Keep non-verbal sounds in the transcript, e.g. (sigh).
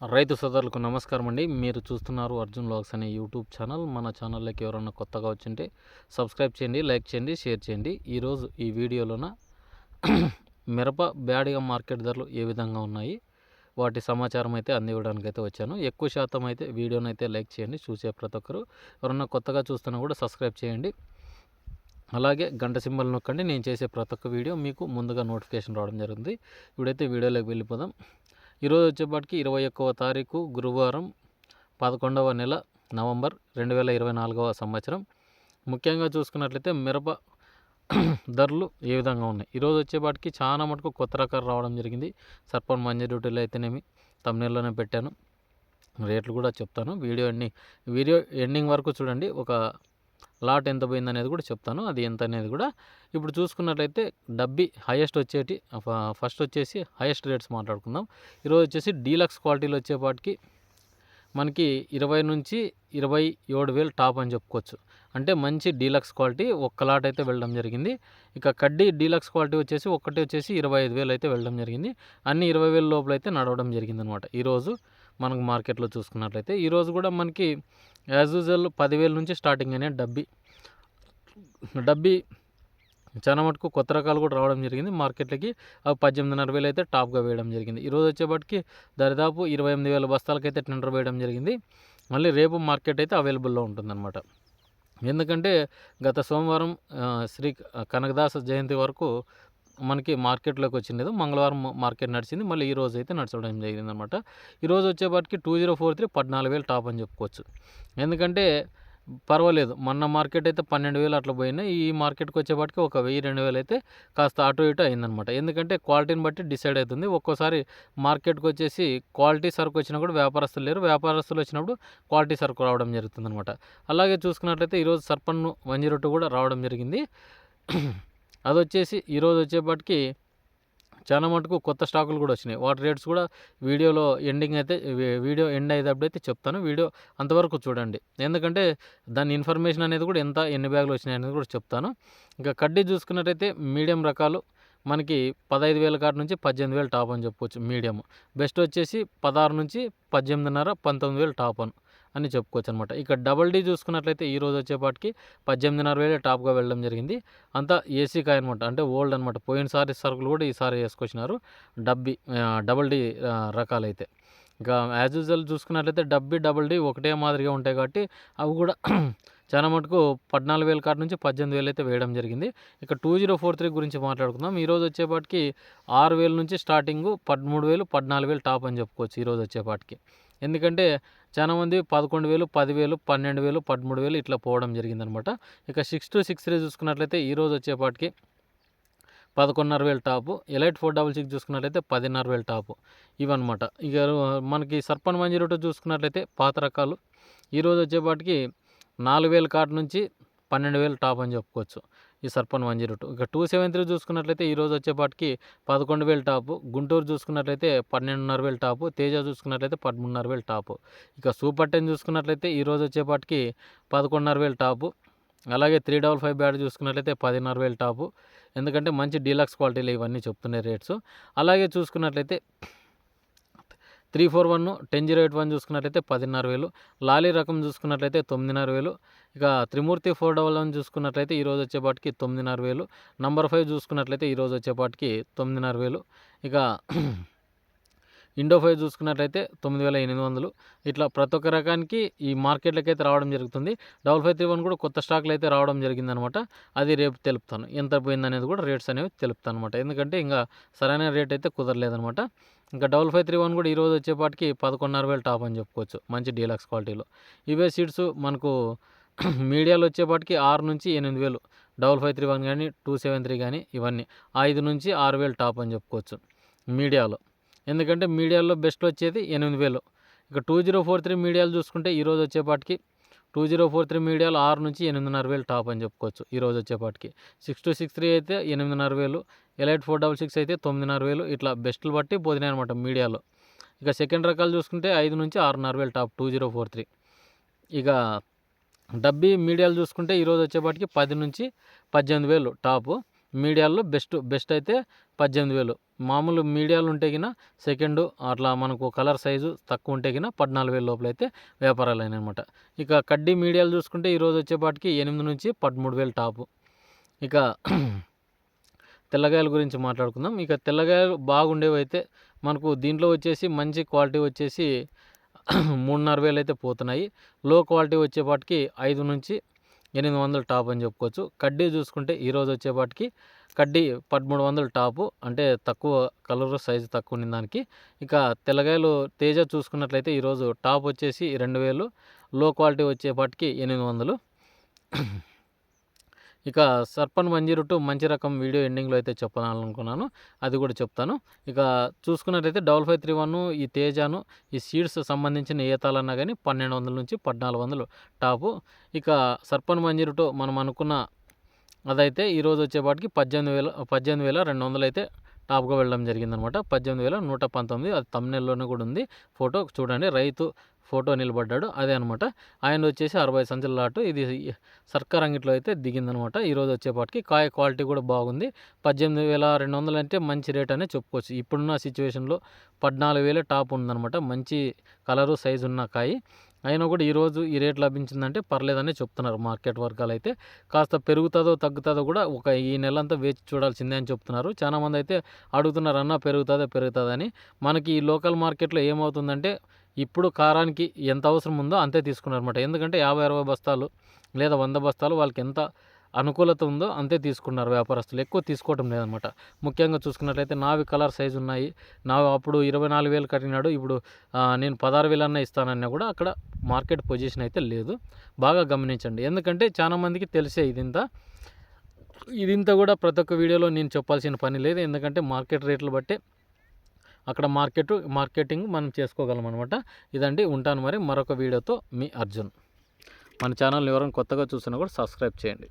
రైతు సోదరులకు నమస్కారం అండి. మీరు చూస్తున్నారు అర్జున్ లాగ్స్ అనే యూట్యూబ్ ఛానల్. మన ఛానల్లోకి ఎవరన్నా కొత్తగా వచ్చింటే సబ్స్క్రైబ్ చేయండి లైక్ చేయండి షేర్ చేయండి. ఈరోజు ఈ వీడియోలోన (clears throat) మిరప బ్యాడిగా మార్కెట్ ధరలు ఏ విధంగా ఉన్నాయి? వాటి సమాచారం అయితే అందివ్వడానికి అయితే వచ్చాను. ఎక్కువ శాతం అయితే వీడియోని అయితే లైక్ చేయండి చూసే ప్రతి ఒక్కరు. ఎవరన్నా కొత్తగా చూస్తున్నా కూడా సబ్స్క్రైబ్ చేయండి. అలాగే గంట సింబల్ నొక్కండి. నేను చేసే ప్రతి ఒక్క వీడియో మీకు ముందుగా నోటిఫికేషన్ రావడం జరుగుతుంది. ఇప్పుడైతే వీడియోలోకి వెళ్ళిపోదాం. ఈరోజు వచ్చేపాటికి ఇరవై ఒక్కవ తారీఖు గురువారం పదకొండవ నెల నవంబర్ రెండు వేల ఇరవై నాలుగవ సంవత్సరం. ముఖ్యంగా చూసుకున్నట్లయితే మిరప (coughs) ధరలు ఏ విధంగా ఉన్నాయి? ఈరోజు వచ్చేపాటికి చాలా మటుకు కొత్త రకాలు రావడం జరిగింది. సర్పన్ మంజీ డ్యూటీలు అయితేనేమి తమిళలోనే పెట్టాను. రేట్లు కూడా చెప్తాను. వీడియో ఎండింగ్ వీడియో ఎండింగ్ వరకు చూడండి. ఒక లాట్ ఎంత పోయింది అనేది కూడా చెప్తాను. అది ఎంత అనేది కూడా ఇప్పుడు చూసుకున్నట్లయితే డబ్బి హైయెస్ట్ వచ్చేటి ఫ- ఫస్ట్ వచ్చేసి హైయెస్ట్ రేట్స్ మాట్లాడుకుందాం. ఈరోజు వచ్చేసి డీలక్స్ క్వాలిటీలో వచ్చేపాటికి మనకి ఇరవై నుంచి ఇరవై ఏడు వేలు టాప్ అని చెప్పుకోవచ్చు. అంటే మంచి డీలక్స్ క్వాలిటీ ఒక్క లాట్ అయితే వెళ్ళడం జరిగింది. ఇక కడ్డీ డీలక్స్ క్వాలిటీ వచ్చేసి ఒక్కటి వచ్చేసి ఇరవై ఐదు వేలు అయితే వెళ్ళడం జరిగింది. అన్ని ఇరవై వేల లోపల అయితే నడవడం జరిగింది అనమాట ఈరోజు మనకు మార్కెట్లో చూసుకున్నట్లయితే ఈరోజు కూడా మనకి యాజ్ యూజువల్ పదివేల నుంచి స్టార్టింగ్ అనే డబ్బి. డబ్బి చాలా మటుకు కొత్త రకాలు కూడా రావడం జరిగింది. మార్కెట్లకి అవి పద్దెనిమిదిన్నర వేలు అయితే టాప్గా వేయడం జరిగింది. ఈరోజు వచ్చేపటికి దరిదాపు ఇరవై ఎనిమిది వేల బస్తాలకైతే టెండర్ వేయడం జరిగింది. మళ్ళీ రేపు మార్కెట్ అయితే అవైలబుల్లో ఉంటుందన్నమాట. ఎందుకంటే గత సోమవారం శ్రీ కనకదాస జయంతి వరకు మనకి మార్కెట్లోకి వచ్చింది మంగళవారం మార్కెట్ నడిచింది. మళ్ళీ ఈ రోజు అయితే నడచడం జరిగింది అనమాట ఈరోజు వచ్చేపాటికి టూ జీరో ఫోర్ త్రీ పద్నాలుగు వేలు టాప్ అని చెప్పుకోవచ్చు. ఎందుకంటే పర్వాలేదు మొన్న మార్కెట్ అయితే పన్నెండు వేలు అట్లా పోయినాయి. ఈ మార్కెట్కి వచ్చేపాటికి ఒక వెయ్యి రెండు వేలు అయితే కాస్త అటు ఇటు అయిందనమాట ఎందుకంటే క్వాలిటీని బట్టి డిసైడ్ అవుతుంది. ఒక్కోసారి మార్కెట్కి వచ్చేసి క్వాలిటీ సరుకు వచ్చినా కూడా వ్యాపారస్తులు లేరు. వ్యాపారస్తులు వచ్చినప్పుడు క్వాలిటీ సరుకు రావడం జరుగుతుంది అనమాట అలాగే చూసుకున్నట్లయితే ఈరోజు సర్పన్ను వన్ జీరో టూ కూడా రావడం జరిగింది. అది వచ్చేసి ఈరోజు వచ్చేపాటికి చాలా మటుకు కొత్త స్టాకులు కూడా వచ్చినాయి. వాటి రేట్స్ కూడా వీడియోలో ఎండింగ్ అయితే వీడియో ఎండ్ అయ్యేటప్పుడు అయితే చెప్తాను. వీడియో అంతవరకు చూడండి. ఎందుకంటే దాని ఇన్ఫర్మేషన్ అనేది కూడా ఎంత ఎన్ని బ్యాగులు వచ్చినాయి అనేది కూడా చెప్తాను. ఇంకా కడ్డీ చూసుకున్నట్టయితే మీడియం రకాలు మనకి పదహైదు వేల కాటి నుంచి పద్దెనిమిది వేలు టాప్ అని చెప్పవచ్చు మీడియం బెస్ట్ వచ్చేసి పదహారు నుంచి పద్దెనిమిదిన్నర పంతొమ్మిది వేలు టాప్ అని. అని చెప్పుకోవచ్చు అనమాట ఇక డబల్ డీ చూసుకున్నట్లయితే ఈ రోజు వచ్చేపాటికి పద్దెనిమిదిన్నర వేలే టాప్గా వెళ్ళడం జరిగింది. అంతా ఏసీ కాయ అనమాట. అంటే ఓల్డ్ అనమాట. పోయినసారి సరుకులు కూడా ఈసారి వేసుకొచ్చినారు. డబ్బీ డబల్ డీ రకాలైతే. ఇంకా యాజ్ యూజువల్ చూసుకున్నట్లయితే డబ్బీ డబల్ డీ ఒకటే మాదిరిగా ఉంటాయి కాబట్టి అవి కూడా (clears throat) చాలా మటుకు పద్నాలుగు వేల కాటి నుంచి పద్దెనిమిది వేలు అయితే వేయడం జరిగింది. ఇక టూ జీరో ఫోర్ త్రీ గురించి మాట్లాడుకుందాం. ఈరోజు వచ్చేపాటికి ఆరు వేల నుంచి స్టార్టింగ్ పదమూడు వేలు పద్నాలుగు వేలు టాప్ అని చెప్పుకోవచ్చు ఈరోజు వచ్చేపాటికి. ఎందుకంటే చాలా మంది పదకొండు వేలు పదివేలు పన్నెండు వేలు పదమూడు వేలు ఇట్లా పోవడం జరిగిందనమాట. ఇక సిక్స్ టు సిక్స్ త్రీ చూసుకున్నట్లయితే ఈరోజు వచ్చేపాటికి పదకొండున్నర వేలు top elite four double six చూసుకున్నట్లయితే పదిన్నర వేలు టాపు ఇవన్నమాట. ఇక మనకి సర్పన్ వన్ చూసుకున్నట్లయితే పాత రకాలు. ఈరోజు వచ్చేపాటికి నాలుగు వేల కాటు నుంచి పన్నెండు వేలు టాప్ అని చెప్పుకోవచ్చు. ఈ సర్పన్ వన్ జీరో టూ. ఇక టూ సెవెన్ త్రీ చూసుకున్నట్లయితే ఈరోజు వచ్చేపాటికి పదకొండు వేలు టాపు. గుంటూరు చూసుకున్నట్లయితే పన్నెండున్నర వేలు టాపు. తేజ చూసుకున్నట్లయితే పదమూడున్నర వేలు టాపు. ఇక సూపర్ టెన్ చూసుకున్నట్లయితే ఈరోజు వచ్చేపాటికి పదకొండున్నర వేలు టాపు. అలాగే త్రీ డబల్ ఫైవ్ బ్యాట్ చూసుకున్నట్లయితే పదిన్నర వేలు టాపు. ఎందుకంటే మంచి డీలక్స్ క్వాలిటీలు ఇవన్నీ చెప్తున్నాయి రేట్స్. అలాగే చూసుకున్నట్లయితే three four one ten zero eight one చూసుకున్నట్లయితే పదిన్నర వేలు. లాలీ రకం చూసుకున్నట్లయితే తొమ్మిదిన్నర వేలు. ఇక త్రిమూర్తి ఫోర్ డబల్ వన్ చూసుకున్నట్లయితే ఈరోజు వచ్చేపాటికి తొమ్మిదిన్నర వేలు. నంబర్ ఫైవ్ చూసుకున్నట్లయితే ఈరోజు వచ్చేపాటికి తొమ్మిదిన్నర వేలు. ఇక ఇండో ఫైవ్ చూసుకున్నట్లయితే తొమ్మిది వేల ఎనిమిది వందలు. ఇట్లా ప్రతి ఒక్క రకానికి ఈ మార్కెట్లకి అయితే రావడం జరుగుతుంది. డబల్ ఫైవ్ త్రీ వన్ కూడా కొత్త స్టాక్లు అయితే రావడం జరిగిందనమాట. అది రేపు తెలుపుతాను. ఎంత పోయిందనేది కూడా రేట్స్ అనేవి తెలుపుతాను అనమాట ఎందుకంటే ఇంకా సరైన రేట్ అయితే కుదరలేదనమాట ఇంకా డబల్ ఫైవ్ త్రీ వన్ కూడా ఈరోజు వచ్చేపాటికి పదకొండున్నర వేలు టాప్ అని చెప్పుకోవచ్చు. మంచి డీలక్స్ క్వాలిటీలో. ఇవే సీట్స్ మనకు (clears throat) మీడియాలో వచ్చేపాటికి ఆరు నుంచి ఎనిమిది వేలు. డబల్ ఫైవ్ త్రీ వన్ కానీ టూ సెవెన్ త్రీ కానీ ఇవన్నీ. ఐదు నుంచి ఆరు వేలు టాప్ అని చెప్పుకోవచ్చు మీడియాలో. ఎందుకంటే మీడియాలో బెస్ట్ వచ్చేది ఎనిమిది వేలు. ఇక టూ జీరో ఫోర్ త్రీ మీడియాలు చూసుకుంటే ఈరోజు వచ్చేపాటికి టూ జీరో ఫోర్ త్రీ మీడియాలు ఆరు నుంచి ఎనిమిదిన్నర వేలు టాప్ అని చెప్పుకోవచ్చు ఈరోజు వచ్చేపాటికి సిక్స్ టూ సిక్స్ త్రీ అయితే ఎనిమిదిన్నర వేలు ఎలైట్ ఫోర్ డబల్ సిక్స్ అయితే తొమ్మిదిన్నర వేలు ఇట్లా బెస్ట్లు బట్టి పోతున్నాయి అనమాట మీడియాలో. ఇక సెకండ్ రకాలు చూసుకుంటే ఐదు నుంచి ఆరున్నర వేలు top two zero four three ఇక డబ్బీ మీడియాలు చూసుకుంటే ఈరోజు వచ్చేపాటికి పది నుంచి పద్దెనిమిది వేలు టాపు మీడియాల్లో బెస్ట్ బెస్ట్ అయితే పద్దెనిమిది వేలు. మామూలు మీడియాలు ఉంటే కిన సెకండ్ అట్లా మనకు కలర్ సైజు తక్కువ ఉంటే కిన పద్నాలుగు వేల లోపల అయితే వ్యాపారాలు అయినాయన్నమాట. ఇక కడ్డీ మీడియాలు చూసుకుంటే ఈరోజు వచ్చేపాటికి ఎనిమిది నుంచి పదమూడు వేలు టాపు. ఇక తెల్లగాయల గురించి మాట్లాడుకుందాం. ఇక తెల్లగాయలు బాగుండేవి అయితే మనకు దీంట్లో వచ్చేసి మంచి క్వాలిటీ వచ్చేసి మూడున్నర వేలు అయితే పోతున్నాయి. లో క్వాలిటీ వచ్చేపాటికి ఐదు నుంచి ఎనిమిది వందలు టాప్ అని చెప్పుకోవచ్చు. కడ్డీ చూసుకుంటే ఈరోజు వచ్చేపాటికి కడ్డీ పదమూడు వందలు టాపు అంటే తక్కువ కలర్ సైజు తక్కువ ఉన్న దానికి. ఇక తెల్లగాయలు తేజ చూసుకున్నట్లయితే ఈరోజు టాప్ వచ్చేసి రెండు వేలు లో క్వాలిటీ వచ్చేపాటికి ఎనిమిది వందలు. ఇక సర్పన్ మంజీరు టు మంచి రకం వీడియో ఎండింగ్లో అయితే చెప్పాలనుకున్నాను అది కూడా చెప్తాను. ఇక చూసుకున్నట్టయితే డబల్ ఫైవ్ త్రీ వన్ ఈ తేజాను ఈ సీడ్స్ సంబంధించిన ఏతాలన్నా కానీ పన్నెండు వందల నుంచి పద్నాలుగు వందలు టాపు. ఇక సర్పన్ మంజీరు టు మనం అనుకున్న అదైతే ఈరోజు వచ్చేపాటికి పద్దెనిమిది వేల పద్దెనిమిది వేల రెండు వందలు అయితే టాప్గా వెళ్ళడం జరిగిందనమాట. పద్దెనిమిది వేల నూట పంతొమ్మిది అది తమ్నెల్లోనే కూడా ఉంది. ఫోటో చూడండి రైతు ఫోటో నిలబడ్డాడు. అదే అనమాట ఆయన వచ్చేసి అరవై సంచుల లాటు ఇది సర్కార్ అంగిట్లో అయితే దిగిందనమాట ఈరోజు వచ్చేపాటికి కాయ క్వాలిటీ కూడా బాగుంది. పద్దెనిమిది వేల రెండు వందలు అంటే మంచి రేట్ అనే చెప్పుకోవచ్చు. ఇప్పుడున్న సిచ్యువేషన్లో పద్నాలుగు వేలే టాప్ ఉందనమాట మంచి కలరు సైజు ఉన్న కాయ. అయినా కూడా ఈరోజు ఈ రేట్ లభించిందంటే పర్లేదనే చెప్తున్నారు మార్కెట్ వర్గాలు అయితే కాస్త పెరుగుతుందో తగ్గుతుందో కూడా ఒక ఈ నెలంతా వేచి చూడాల్సిందే అని చెప్తున్నారు. చాలామంది అయితే అడుగుతున్నారు అన్న పెరుగుతుందో పెరుగుతుందని మనకి ఈ లోకల్ మార్కెట్లో ఏమవుతుందంటే ఇప్పుడు కారానికి ఎంత అవసరం ఉందో అంతే తీసుకున్నారన్నమాట. ఎందుకంటే యాభై అరవై బస్తాలు లేదా వంద బస్తాలు వాళ్ళకి ఎంత అనుకూలత ఉందో అంతే తీసుకున్నారు వ్యాపారస్తులు. ఎక్కువ తీసుకోవటం లేదనమాట ముఖ్యంగా చూసుకున్నట్లయితే నావి కలర్ సైజు ఉన్నాయి. నావి అప్పుడు ఇరవై నాలుగు వేలు కట్టినాడు. ఇప్పుడు నేను పదహారు వేలు అన్న ఇస్తానన్నా కూడా అక్కడ మార్కెట్ పొజిషన్ అయితే లేదు. బాగా గమనించండి. ఎందుకంటే చాలామందికి తెలిసే ఇదింత. ఇదింత కూడా ప్రతి ఒక్క వీడియోలో నేను చెప్పాల్సిన పని లేదు. ఎందుకంటే మార్కెట్ రేట్లు బట్టే అక్కడ మార్కెట్ మార్కెటింగ్ మనం చేసుకోగలం అనమాట ఇదండి ఉంటాను మరి మరొక వీడియోతో మీ అర్జున్. మన ఛానల్ ఎవరైనా కొత్తగా చూసినా కూడా సబ్స్క్రైబ్ చేయండి.